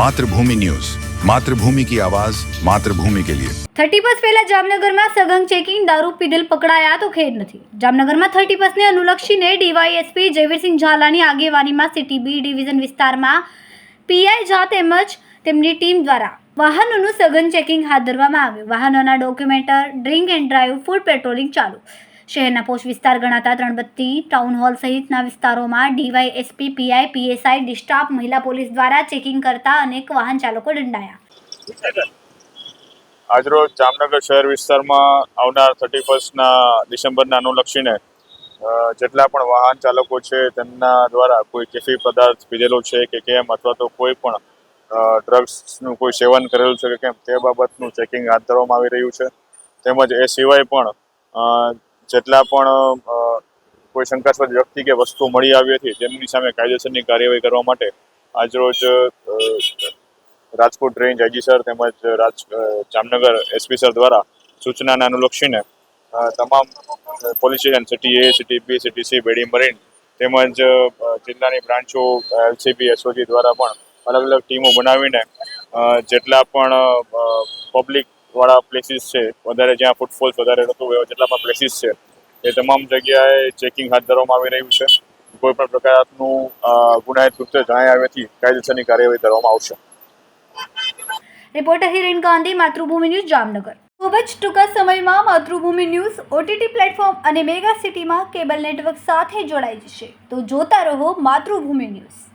Mathrubhumi news. Mathrubhumi કી આવાજ, માતૃભૂમિ કે લિયે. 30 બસ પહેલા જામનગરમાં સઘન ચેકિંગ દારૂ પીધેલ પકડાયા તો ખેર નથી. જામનગરમાં 30 બસને અનુલક્ષીને ડીવાયએસપી જયવીરસિંહ ઝાલાની આગેવાનીમાં સિટી બી ડિવિઝન વિસ્તારમાં પીઆઈ ઝા તેમજ તેમની ટીમ દ્વારા વાહનોનું સઘન ચેકિંગ હાથ ધરવામાં આવ્યું. વાહનોના ડોક્યુમેન્ટર, drink and drive, foot patrolling ચાલુ. શહેરના પોષ વિસ્તાર ગણાતા ત્રણબત્તી ટાઉન હોલ સહિતના વિસ્તારોમાં DYSP, PI, PSI, D staff, મહિલા પોલીસ દ્વારા ચેકિંગ કરતા અનેક વાહન ચાલકો દંડાયા. આજરોજ જામનગર શહેર વિસ્તારમાં આવનાર થર્ટી ફર્સ્ટના ડિસેમ્બરના અનુલક્ષીને જેટલા પણ વાહન ચાલકો છે તેમના દ્વારા કોઈ કેફી પદાર્થ પીધેલો છે કે કેમ અથવા તો કોઈ પણ ડ્રગ્સનું કોઈ સેવન કરેલું છે કે કેમ તે બાબતનું ચેકિંગ હાથ ધરવામાં આવી રહ્યું છે. તેમજ એ સિવાય પણ જેટલા પણ કોઈ શંકાસ્પદ વ્યક્તિ કે વસ્તુ મળી આવી હતી, તેમની સામે કાયદેસરની કાર્યવાહી કરવા માટે આજરોજ રાજકોટ રેન્જ આઈજી સર તેમજ રાજ જામનગર એસપી સર દ્વારા સૂચનાને અનુલક્ષીને તમામ police station, city A, city B, city C, Bedi marine તેમજ જિલ્લાની બ્રાન્ચો, એલસીબી, એસઓજી દ્વારા પણ અલગ અલગ ટીમો બનાવીને જેટલા પણ પબ્લિક વાળા પ્લેસીસ છે. વધારે જ્યાં ફૂટફોલ્સ વધારે થતું હોય જેટલા પણ પ્લેસીસ છે. એ તમામ જગ્યાએ ચેકિંગ હાથ ધરવામાં આવી રહ્યું છે. કોઈ પણ પ્રકારનું ગુનાહિત કૃત્ય જણાય આવ્યાથી કાયદેસરની કાર્યવાહી કરવામાં આવશે. Reporter Hiren Gandhi, Matrubhumi news, Jamnagar. ખૂબ જ ટૂંકા સમયમાં માતૃભૂમિ ન્યૂઝ ઓટીટી પ્લેટફોર્મ અને મેગા સિટીમાં કેબલ નેટવર્ક સાથે જોડાઈ જશે. તો જોતા રહો માતૃભૂમિ ન્યૂઝ.